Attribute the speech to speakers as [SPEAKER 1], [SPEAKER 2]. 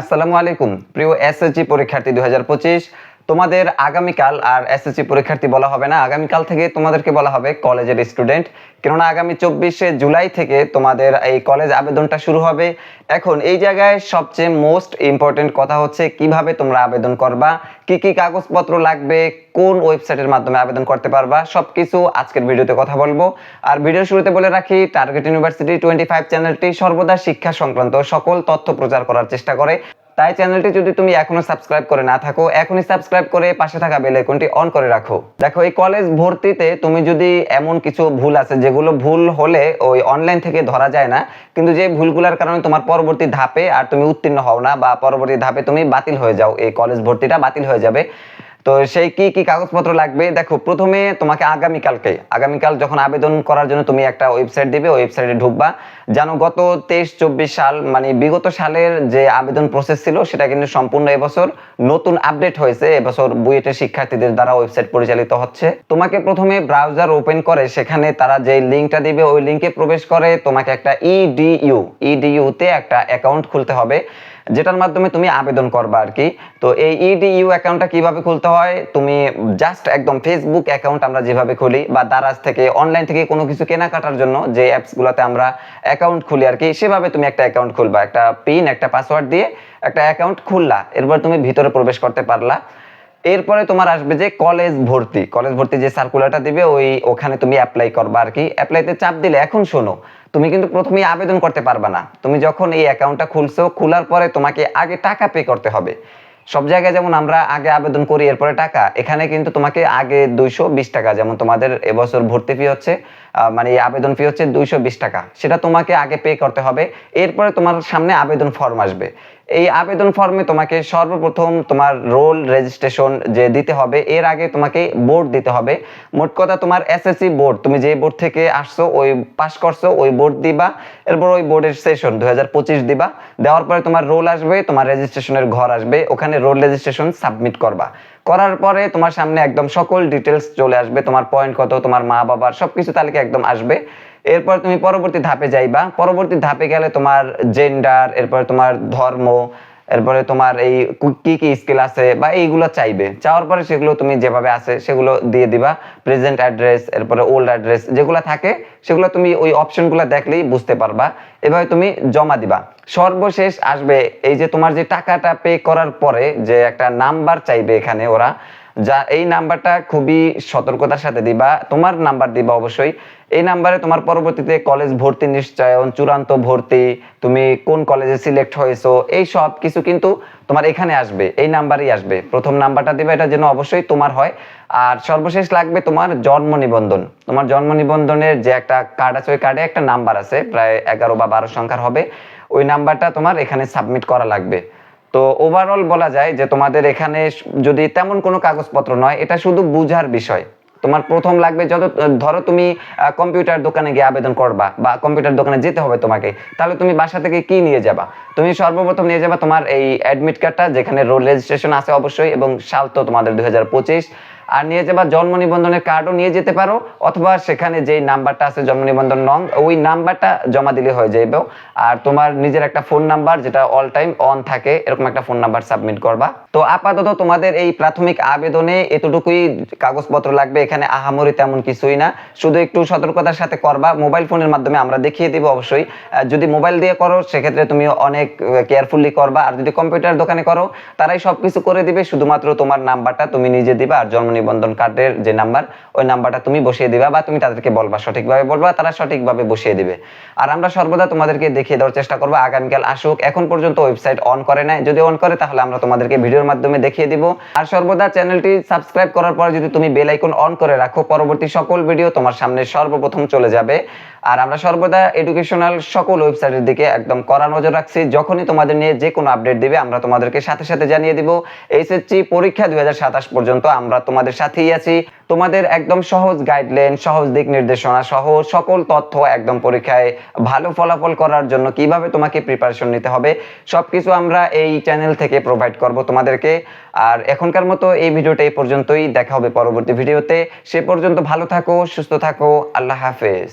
[SPEAKER 1] আসসালামু আলাইকুম। প্রিয় এসএসজি পরীক্ষার্থী দুই হাজার পঁচিশ তোমাদের আগামীকাল, আর এসএসসি পরীক্ষার্থী বলা হবে না, আগামীকাল থেকে তোমাদেরকে বলা হবে কলেজের স্টুডেন্ট কেননা আগামী চব্বিশে জুলাই থেকে তোমাদের এই কলেজ আবেদনটা শুরু হবে। এখন এই জায়গায় সবচেয়ে মোস্ট ইম্পর্টেন্ট কথা হচ্ছে কীভাবে তোমরা আবেদন করবা, কি কি কাগজপত্র লাগবে, কোন ওয়েবসাইটের মাধ্যমে আবেদন করতে পারবা, সবকিছু আজকের ভিডিওতে কথা বলব। আর ভিডিওর শুরুতে বলে রাখি টার্গেট ইউনিভার্সিটি টোয়েন্টি ফাইভ চ্যানেলটি সর্বদা শিক্ষা সংক্রান্ত সকল তথ্য প্রচার করার চেষ্টা করে। তাই চ্যানেলটি যদি তুমি এখনও সাবস্ক্রাইব করে না থাকো, এখনই সাবস্ক্রাইব করে পাশে থাকা বেল আইকনটি অন করে রাখো। দেখো, এই কলেজ ভর্তিতে তুমি যদি এমন কিছু ভুল আছে, যেগুলো ভুল হলে ওই অনলাইন থেকে ধরা যায় না, কিন্তু যে ভুলগুলোর কারণে তোমার পরবর্তী ধাপে আর তুমি উত্তীর্ণ হও না বা পরবর্তী ধাপে তুমি বাতিল হয়ে যাও, এই কলেজ ভর্তিটা বাতিল হয়ে যাবে। তো সেই কি কি কাগজপত্র লাগবে? দেখো, প্রথমে তোমাকে আগামীকালকে, আগামীকাল যখন আবেদন করার জন্য তুমি একটা ওয়েবসাইট দিবে, ওয়েবসাইটে ঢুকবা। জানো, গত তেইশ, চব্বিশ সাল মানে বিগত সালের যে আবেদন প্রসেস ছিল, সেটা কিন্তু সম্পূর্ণ এবছর নতুন আপডেট হয়েছে। এবছর বুয়েটের শিক্ষার্থীদের দ্বারা ওয়েবসাইট পরিচালিত হচ্ছে। তোমাকে প্রথমে ব্রাউজার ওপেন করে, সেখানে তারা যে লিঙ্কটা দিবে, ওই লিঙ্কে প্রবেশ করে তোমাকে একটা E ইডিইউ ইডিইউ তে একটা অ্যাকাউন্ট খুলতে হবে। যেটার মাধ্যমে তুমি আবেদন করবা আর কি তো এই E ইডিইউ অ্যাকাউন্টটা কীভাবে খুলতে হয়? তুমি জাস্ট একদম ফেসবুক অ্যাকাউন্ট আমরা যেভাবে খুলি বা দারাজ থেকে অনলাইন থেকে কোনো কিছু কেনাকাটার জন্য যে অ্যাপসগুলোতে আমরা অ্যাকাউন্ট খুলি আর কি সেভাবে তুমি একটা অ্যাকাউন্ট খুলবা। একটা পিন একটা পাসওয়ার্ড দিয়ে একটা অ্যাকাউন্ট খুললা। এরপর তুমি ভিতরে প্রবেশ করতে পারলা। এরপরে তোমার আসবে যে কলেজ ভর্তি। কলেজ ভর্তি যে সার্কুলারটা দিবে, ওই ওখানে তুমি অ্যাপ্লাই করবা আর কি। অ্যাপ্লাইতে চাপ দিলে, এখন শোনো, তুমি কিন্তু প্রথমেই আবেদন করতে পারবা না। তুমি যখন এই অ্যাকাউন্টটা খুলছো, খোলার পরে তোমাকে আগে টাকা পে করতে হবে। সব জায়গায় যেমন আমরা আগে আবেদন করি, এরপরে টাকা, এখানে কিন্তু তোমাকে আগে দুইশো বিশ টাকা, যেমন তোমাদের এবছর ভর্তি ফি হচ্ছে মানে আবেদন ফি হচ্ছে দুইশো বিশ টাকা। সেটা তোমাকে আগে পে করতে হবে। এরপরে তোমার সামনে আবেদন ফর্ম আসবে। এই আবেদন ফর্মে তোমাকে সর্বপ্রথম তোমার রোল রেজিস্ট্রেশন যে দিতে হবে, এর আগে তোমাকে বোর্ড দিতে হবে। মোট কথা তোমার এসএসসি বোর্ড তুমি যে বোর্ড থেকে আসছো, ওই পাস করছ, ওই বোর্ড দিবা। এরপর ওই বোর্ডের সেশন দুই হাজার পঁচিশ দিবা। দেওয়ার পরে তোমার রোল আসবে, তোমার রেজিস্ট্রেশনের ঘর আসবে। ওখানে রোল রেজিস্ট্রেশন সাবমিট করবা। করার পরে তোমার সামনে একদম সকল ডিটেলস চলে আসবে, তোমার পয়েন্ট কত, তোমার মা বাবার সবকিছু তালিকা একদম আসবে। এরপর তুমি পরবর্তী ধাপে যাইবা, পরবর্তী ধাপে গেলে তোমার জেন্ডার এরপর তোমার ধর্ম এরপরে তোমার এই কি কি স্কিল আছে বা এইগুলো চাইবে। চাওয়ার পরে সেগুলো তুমি যেভাবে আছে সেগুলো দিয়ে দিবা। প্রেজেন্ট অ্যাড্রেস এরপরে ওল্ড অ্যাড্রেস যেগুলো থাকে, সেগুলো তুমি ওই অপশনগুলো দেখলেই বুঝতে পারবা। এভাবে তুমি জমা দিবা। সর্বশেষ আসবে এই যে তোমার যে টাকাটা পে করার পরে যে একটা নাম্বার চাইবে এখানে ওরা যা এই নাম্বারটা খুবই সতর্কতার সাথে দিবা, তোমার নাম্বার দিবা অবশ্যই। এই নাম্বারে তোমার পরবর্তীতে কলেজ ভর্তি নিশ্চয়ন, চূড়ান্ত ভর্তি, তুমি কোন কলেজে সিলেক্ট হয়েছো, এই সব কিছু কিন্তু তোমার এখানে আসবে, এই নাম্বারেই আসবে। প্রথম নাম্বারটা দিবে, এটা যেন অবশ্যই তোমার হয়। আর সর্বশেষ লাগবে তোমার জন্ম নিবন্ধন। তোমার জন্ম নিবন্ধনের যে একটা কার্ড আছে, ওই কার্ডে একটা নাম্বার আছে, প্রায় এগারো বা বারো সংখ্যার হবে। ওই নাম্বারটা তোমার এখানে সাবমিট করা লাগবে। তো ওভারঅল বলা যায় যে তোমাদের এখানে যদি তেমন কোনো কাগজপত্র নয়, এটা শুধু বুঝার বিষয়। তোমার প্রথম লাগবে যত, ধরো তুমি কম্পিউটার দোকানে গিয়ে আবেদন করবা বা কম্পিউটার দোকানে যেতে হবে তোমাকে, তাহলে তুমি বাসা থেকে কি নিয়ে যাবা? তুমি সর্বপ্রথম নিয়ে যাবা তোমার এই অ্যাডমিট কার্ডটা যেখানে রোল রেজিস্ট্রেশন আছে অবশ্যই এবং সাল তো তোমাদের দুই হাজার পঁচিশ। আর নিয়ে যাবা জন্ম নিবন্ধনের কার্ডও নিয়ে যেতে পারো, অথবা সেখানে যেই নাম্বারটা আছে জন্ম নিবন্ধন নং, ওই নাম্বারটা জমা দিলে হয়ে যাবে আর তোমার নিজের একটা ফোন নাম্বার যেটা অল টাইম অন থাকে, এরকম একটা ফোন নাম্বার সাবমিট করবা। তো আপাতত তোমাদের এই প্রাথমিক আবেদনে এতটুকুই কাগজপত্র লাগবে, এখানে আহামরি তেমন কিছুই না। শুধু একটু সতর্কতার সাথে করবা মোবাইল ফোনের মাধ্যমে আমরা দেখিয়ে দিব অবশ্যই। যদি মোবাইল দিয়ে করো, সেক্ষেত্রে তুমি অনেক কেয়ারফুলি করবা। আর যদি কম্পিউটার দোকানে করো, তারাই সবকিছু করে দিবে, শুধুমাত্র তোমার নাম্বারটা তুমি নিজে দিবা আর জন্ম নিবন্ধন কার্ডের যে নাম্বার, ওই নাম্বারটা তুমি বসিয়ে দিবা বা তুমি তাদেরকে বলবা, সঠিকভাবে বলবা, তারা সঠিকভাবে বসিয়ে দিবে। আর আমরা সর্বদা তোমাদেরকে দেখিয়ে দেওয়ার চেষ্টা করব, আগামীকাল আসুক। এখন পর্যন্ত ওয়েবসাইট অন করে নাই। যদি অন করে, তাহলে আমরা তোমাদেরকে ভিডিওর মাধ্যমে দেখিয়ে দিব। আর সর্বদা চ্যানেলটি সাবস্ক্রাইব করার পরে যদি তুমি বেল আইকন অন করে রাখো, পরবর্তী সকল ভিডিও তোমার সামনে সর্বপ্রথম চলে যাবে। আর আমরা সর্বদা এডুকেশনাল সকল ওয়েবসাইটের দিকে একদম কড়া নজর রাখছি। যখনই তোমাদের নিয়ে যে কোনো আপডেট দিবে, আমরা তোমাদেরকে সাথে সাথে জানিয়ে দিব। এইচএসসি পরীক্ষা দুই হাজার সাতাশ পর্যন্ত আমরা তোমাদের সাথেই আছি। তোমাদের একদম সহজ গাইডলাইন সহজ দিক নির্দেশনা সহ সকল তথ্য একদম পরীক্ষায় ভালো ফলাফল করার জন্য কীভাবে তোমাকে প্রিপারেশন নিতে হবে সব কিছু আমরা এই চ্যানেল থেকে প্রোভাইড করব তোমাদেরকে। আর এখনকার মতো এই ভিডিওটা এই পর্যন্তই, দেখা হবে পরবর্তী ভিডিওতে। সে পর্যন্ত ভালো থাকো, সুস্থ থাকো, আল্লাহ হাফেজ।